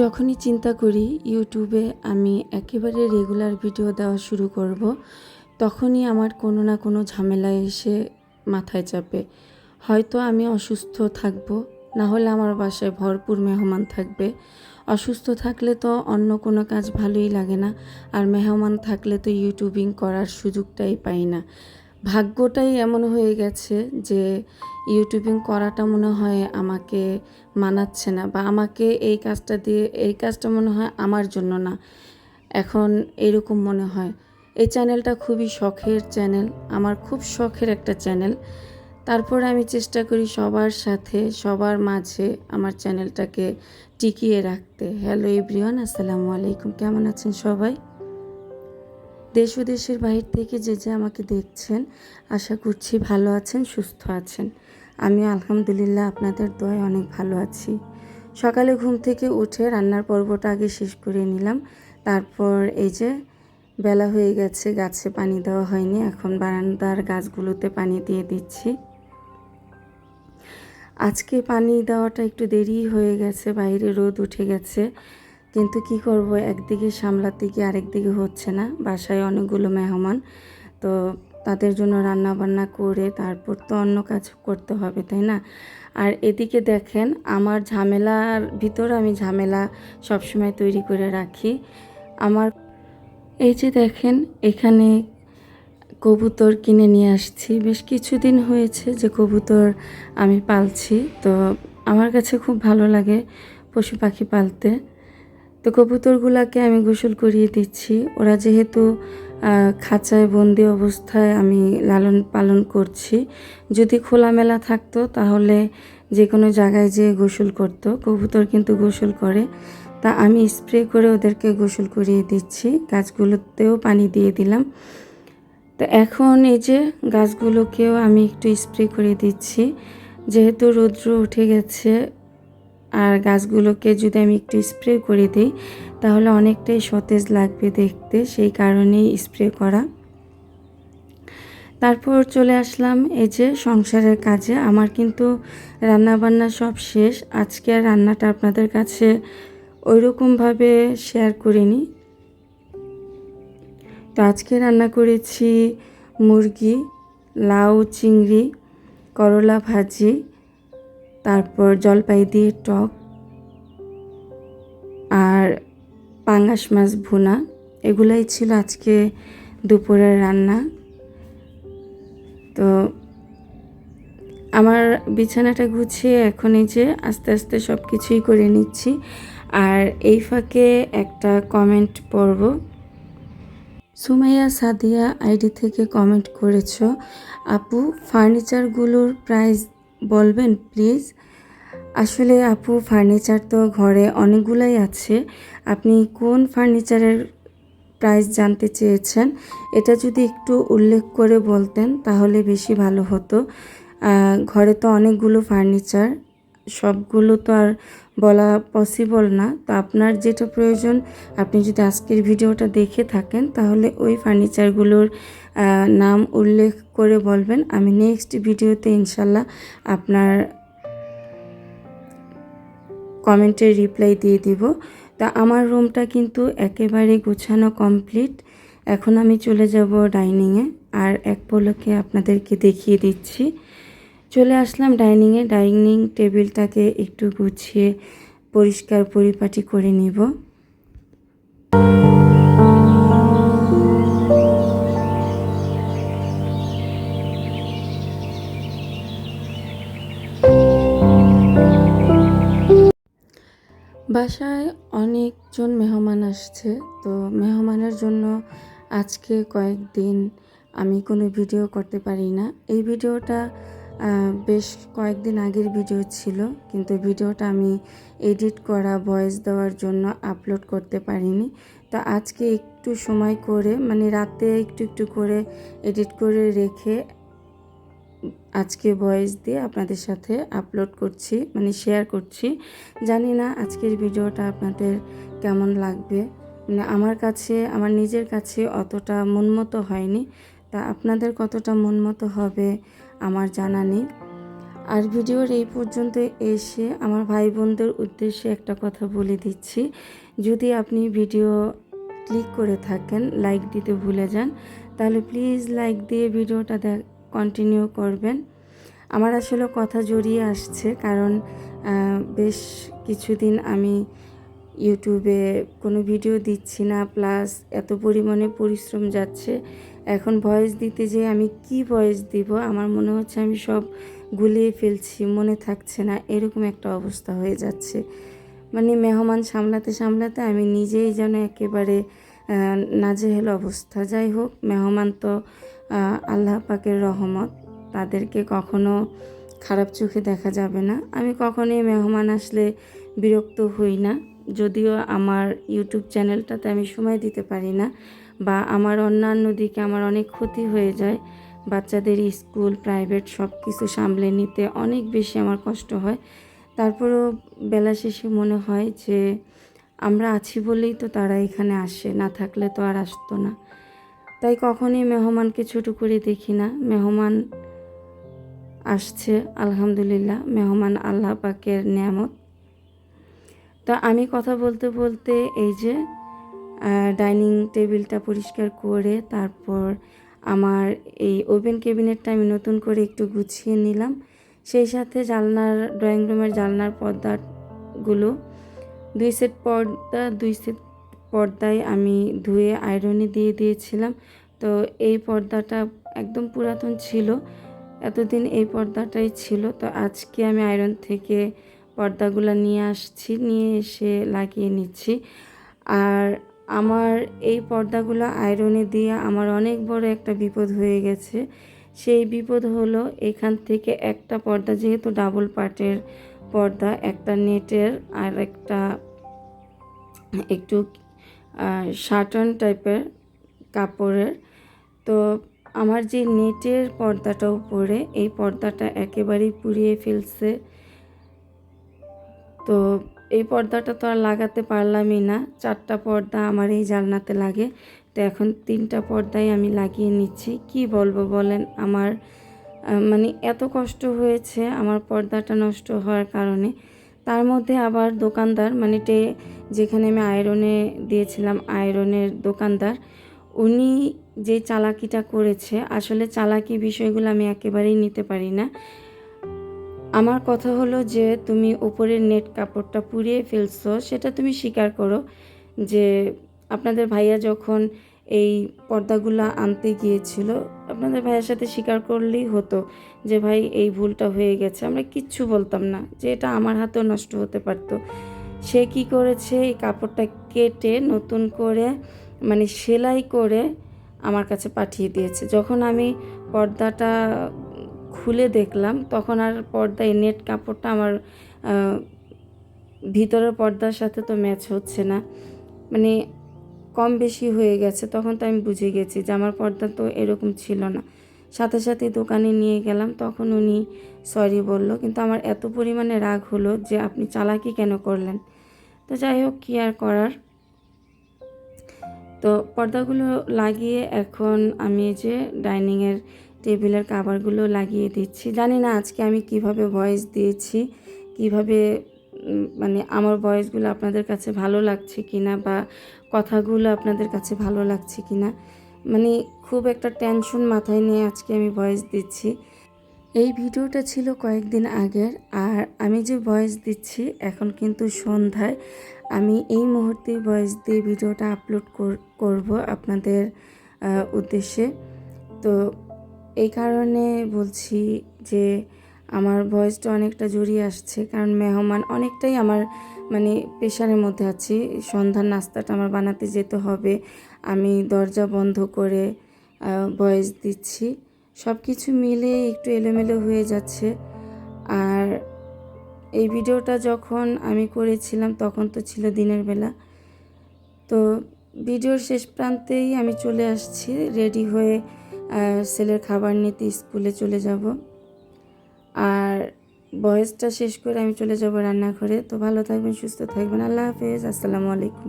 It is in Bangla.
যখনই চিন্তা করি ইউটিউবে আমি একেবারে রেগুলার ভিডিও দেওয়া শুরু করব, তখনই আমার কোনো না কোনো ঝামেলা এসে মাথায় চাপে। হয়তো আমি অসুস্থ থাকব, না হলে আমার বাসায় ভরপুর মেহমান থাকবে। অসুস্থ থাকলে তো অন্য কোনো কাজ ভালোই লাগে না, আর মেহমান থাকলে তো ইউটিউবিং করার সুযোগটাই পাই না। ভাগ্যটাই এমন হয়ে গেছে যে ইউটিউবিং করাটা মনে হয় আমাকে মানাচ্ছে না বা আমাকে এই কাজটা দিয়ে, এই কাজটা মনে হয় আমার জন্য না। এখন এরকম মনে হয়। এই চ্যানেলটা খুবই শখের চ্যানেল, আমার খুব শখের একটা চ্যানেল। তারপরে আমি চেষ্টা করি সবার সাথে, সবার মাঝে আমার চ্যানেলটাকে টিকিয়ে রাখতে। হ্যালো ইব্রিয়ান আসসালামু আলাইকুম। কেমন আছেন সবাই? দেশ ও দেশের বাহির থেকে যে যে আমাকে দেখছেন, আশা করছি ভালো আছেন, সুস্থ আছেন। আমি আলহামদুলিল্লাহ আপনাদের দয় অনেক ভালো আছি। সকালে ঘুম থেকে উঠে রান্নার পর্বটা আগে শেষ করে নিলাম। তারপর এই যে বেলা হয়ে গেছে, গাছে পানি দেওয়া হয়নি। এখন বারান্দার গাছগুলোতে পানি দিয়ে দিচ্ছি। আজকে পানি দেওয়াটা একটু দেরি হয়ে গেছে, বাইরে রোদ উঠে গেছে। কিন্তু কি করব, একদিকে সামলাতে গিয়ে আরেকদিকে হচ্ছে না, বাসায় অনেকগুলো মেহমান। তো তাদের জন্য রান্না বান্না করে তারপর তো অন্য কাজ করতে হবে, তাই না? আর এদিকে দেখেন, আমার ঝামেলার ভিতর আমি ঝামেলা সবসময় তৈরি করে রাখি। আমার এই যে দেখেন, এখানে কবুতর কিনে নিয়ে আসছি। বেশ কিছুদিন হয়েছে যে কবুতর আমি পালছি, তো আমার কাছে খুব ভালো লাগে পশু পাখি পালতে। তো কবুতরগুলোকে আমি গোসল করিয়ে দিচ্ছি। ওরা যেহেতু খাঁচায় বন্দি অবস্থায় আমি লালন পালন করছি। যদি খোলামেলা থাকতো তাহলে যে কোনো জায়গায় যেয়ে গোসল করতো। কবুতর কিন্তু গোসল করে। তা আমি স্প্রে করে ওদেরকে গোসল করিয়ে দিচ্ছি। গাছগুলোতেও পানি দিয়ে দিলাম। তো এখন এই যে গাছগুলোকেও আমি একটু স্প্রে করে দিচ্ছি। যেহেতু রৌদ্র উঠে গেছে আর গাছগুলোকে যদি আমি একটু স্প্রে করে দিই, তাহলে অনেকটাই সতেজ লাগবে দেখতে। সেই কারণেই স্প্রে করা। তারপর চলে আসলাম এই যে সংসারের কাজে। আমার কিন্তু রান্নাবান্না সব শেষ। আজকে রান্নাটা আপনাদের কাছে ওইরকমভাবে শেয়ার করিনি। তো আজকে রান্না করেছি মুরগি, লাউ, চিংড়ি, করলা ভাজি। তারপর জলপাই দিয়ে টক আর পাঙ্গাস মাছ ভুনা, এগুলাই ছিল আজকে দুপুরের রান্না। তো আমার বিছানাটা গুছিয়ে এখন এই যে আস্তে আস্তে সব কিছুই করে নিচ্ছি। আর এই ফাঁকে একটা কমেন্ট পড়ব। সুমাইয়া সাদিয়া আইডি থেকে কমেন্ট করেছ। আপু ফার্নিচারগুলোর প্রাইস বলবেন প্লিজ আসলে আপু ফার্নিচার তো ঘরে অনেকগুলাই আছে। আপনি কোন ফার্নিচারের প্রাইস জানতে চেয়েছেন? এটা যদি একটু উল্লেখ করে বলতেন, তাহলে বেশি ভালো হতো। ঘরে তো অনেকগুলো ফার্নিচার সবগুলো তো আর বলা পসিবল না। তো আপনার যেটা প্রয়োজন, আপনি যদি আজকের ভিডিওটা দেখে থাকেন, তাহলে ওই ফার্নিচারগুলোর নাম উল্লেখ করে বলবেন। আমি নেক্সট ভিডিওতে ইনশাল্লাহ আপনার কমেন্টের রিপ্লাই দিয়ে দিব। তা আমার রুমটা কিন্তু একেবারে গোছানো কমপ্লিট। এখন আমি চলে যাব ডাইনিংয়ে। আর এক পলকে আপনাদেরকে দেখিয়ে দিচ্ছি। চলে আসলাম ডাইনিংয়ে। ডাইনিং টেবিলটাকে একটু গুছিয়ে পরিষ্কার পরিপাটি করে নিব। বাসায় অনেকজন মেহমান আসছে, তো মেহমানের জন্য আজকে কয়েকদিন আমি কোনো ভিডিও করতে পারি না। এই ভিডিওটা বেশ কয়েকদিন আগের ভিডিও ছিল, কিন্তু ভিডিওটা আমি এডিট করা, ভয়েস দেওয়ার জন্য আপলোড করতে পারিনি। তো আজকে একটু সময় করে মানে রাতে একটু একটু করে এডিট করে রেখে আজকে ভয়েস দিয়ে আপনাদের সাথে আপলোড করছি মানে শেয়ার করছি। জানি না আজকের ভিডিওটা আপনাদের কেমন লাগবে। মানে আমার কাছে, আমার নিজের কাছে অতটা মনমতো হয়নি, তা আপনাদের কতটা মনমতো হবে আমার জানা নেই। আর ভিডিওর এই পর্যন্ত এসে আমার ভাই বোনদের উদ্দেশ্যে একটা কথা বলে দিচ্ছি। যদি আপনি ভিডিও ক্লিক করে থাকেন লাইক দিতে ভুলে যান, তাহলে প্লিজ লাইক দিয়ে ভিডিওটা দেখ কন্টিনিউ করবেন। আমার আসলে কথা জড়িয়ে আসছে কারণ বেশ কিছুদিন আমি ইউটিউবে কোনো ভিডিও দিচ্ছি না প্লাস এত পরিমাণে পরিশ্রম যাচ্ছে। এখন ভয়েস দিতে যে আমি কি ভয়েস দিব? আমার মনে হচ্ছে আমি সব গুলিয়ে ফেলছি, মনে থাকছে না, এরকম একটা অবস্থা হয়ে যাচ্ছে। মানে মেহমান সামলাতে সামলাতে আমি নিজেই যেন একেবারে নাজেহেল অবস্থা। যাই হোক, মেহমান তো আল্লাহ পাকের রহমত। তাদেরকে কখনো খারাপ চোখে দেখা যাবে না। আমি কখনোই মেহমান আসলে বিরক্ত হই না। যদিও আমার ইউটিউব চ্যানেলটাতে আমি সময় দিতে পারি না বা আমার অন্যান্য দিকে আমার অনেক ক্ষতি হয়ে যায়। বাচ্চাদের স্কুল, প্রাইভেট সব কিছু সামলে নিতে অনেক বেশি আমার কষ্ট হয়। তারপরেও বেলা শেষে মনে হয় যে আমরা আছি বলেই তো তারা এখানে আসে, না থাকলে তো আর আসতো না। তাই কখনই মেহমানকে ছোট করে দেখি না। মেহমান আসছে, আলহামদুলিল্লাহ, মেহমান আল্লাহ পাকের নিয়ামত। তো আমি কথা বলতে বলতে এই যে ডাইনিং টেবিলটা পরিষ্কার করে তারপর আমার এই ওভেন কেবিনেটটা আমি নতুন করে একটু গুছিয়ে নিলাম। সেই সাথে জালনার ড্রয়িং রুমের জালনার পর্দাগুলো, দুই সেট পর্দা, দুই সেট পর্দায় আমি ধুয়ে আয়রনে দিয়ে দিয়েছিলাম। তো এই পর্দাটা একদম পুরাতন ছিল, এতদিন এই পর্দাটাই ছিল। তো আজকে আমি আয়রন থেকে পর্দাগুলো নিয়ে আসছি, নিয়ে এসে লাগিয়ে নিচ্ছি। আর আমার এই পর্দাগুলো আয়রনে দিয়ে আমার অনেক বড় একটা বিপদ হয়ে গেছে। সেই বিপদ হলো এখান থেকে একটা পর্দা, যেহেতু ডাবল পার্টের পর্দা, একটা নেটের আর একটা একটু শার্টন টাইপের কাপড়ের। তো আমার যে নেটের পর্দাটা উপরে, এই পর্দাটা একেবারেই পুড়িয়ে ফেলছে। তো এই পর্দাটা তো আর লাগাতে পারলামই না। চারটা পর্দা আমার এই জালনাতে লাগে। তো এখন তিনটা পর্দাই আমি লাগিয়ে নিচ্ছি। কি বলব বলেন, আমার মানে এত কষ্ট হয়েছে আমার পর্দাটা নষ্ট হওয়ার কারণে। তার মধ্যে আবার দোকানদার মানে টে যেখানে আমি আয়রনে দিয়েছিলাম, আয়রনের দোকানদার, উনি যে চালাকিটা করেছে, আসলে চালাকি বিষয়গুলো আমি একেবারেই নিতে পারি না। আমার কথা হলো যে, তুমি ওপরের নেট কাপড়টা পুড়িয়ে ফেলছো, সেটা তুমি স্বীকার করো যে, আপনাদের ভাইয়া যখন এই পর্দাগুলো আনতে গিয়েছিল। আপনাদের ভাইয়ের সাথে স্বীকার করলেই হতো যে, ভাই, এই ভুলটা হয়ে গেছে। আমরা কিচ্ছু বলতাম না যে, এটা আমার হাতেও নষ্ট হতে পারতো। সে কি করেছে? এই কাপড়টা কেটে নতুন করে মানে সেলাই করে আমার কাছে পাঠিয়ে দিয়েছে। যখন আমি পর্দাটা খুলে দেখলাম, তখন আর পর্দায় নেট কাপড়টা আমার ভিতরের পর্দার সাথে তো ম্যাচ হচ্ছে না। মানে কম বেশি হয়ে গেছে, তখন তো আমি বুঝে গেছি যে আমার পর্দা তো এরকম ছিল না। সাথে সাথে দোকানে নিয়ে গেলাম, তখন উনি সরি বলল, কিন্তু আমার এত পরিমাণে রাগ হলো যে আপনি চালাকি কেন করলেন? তো যাই হোক, কী আর করার? তো পর্দাগুলো লাগিয়ে এখন আমি যে ডাইনিংয়ের টেবিলের কাভারগুলো লাগিয়ে দিচ্ছি। জানি না আজকে আমি কীভাবে ভয়েস দিয়েছি, কীভাবে মানে আমার ভয়েসগুলো আপনাদের কাছে ভালো লাগছে কিনা বা কথাগুলো আপনাদের কাছে ভালো লাগছে কি না মানে খুব একটা টেনশন মাথায় নিয়ে আজকে আমি ভয়েস দিচ্ছি। এই ভিডিওটা ছিল কয়েকদিন আগের, আর আমি যে ভয়েস দিচ্ছি এখন কিন্তু সন্ধ্যায়। আমি এই মুহূর্তে ভয়েস দিয়ে ভিডিওটা আপলোড করব আপনাদের উদ্দেশ্যে। তো এই কারণে বলছি যে আমার ভয়েসটা অনেকটা জড়িয়ে আসছে, কারণ মেহমান অনেকটাই আমার মানে প্রেশারের মধ্যে আছি। সন্ধ্যার নাস্তাটা আমার বানাতে যেতে হবে। আমি দরজা বন্ধ করে ভয়েস দিচ্ছি। সব কিছু মিলে একটু এলোমেলো হয়ে যাচ্ছে। আর এই ভিডিওটা যখন আমি করেছিলাম, তখন তো ছিল দিনের বেলা। তো ভিডিওর শেষ প্রান্তেই আমি চলে আসছি রেডি হয়ে ছেলের খাবার নিতে স্কুলে চলে যাব। আর বয়সটা শেষ করে আমি চলে যাব রান্নাঘরে। তো ভালো থাকবেন, সুস্থ থাকবেন। আল্লাহ হাফেজ। আসসালামু আলাইকুম।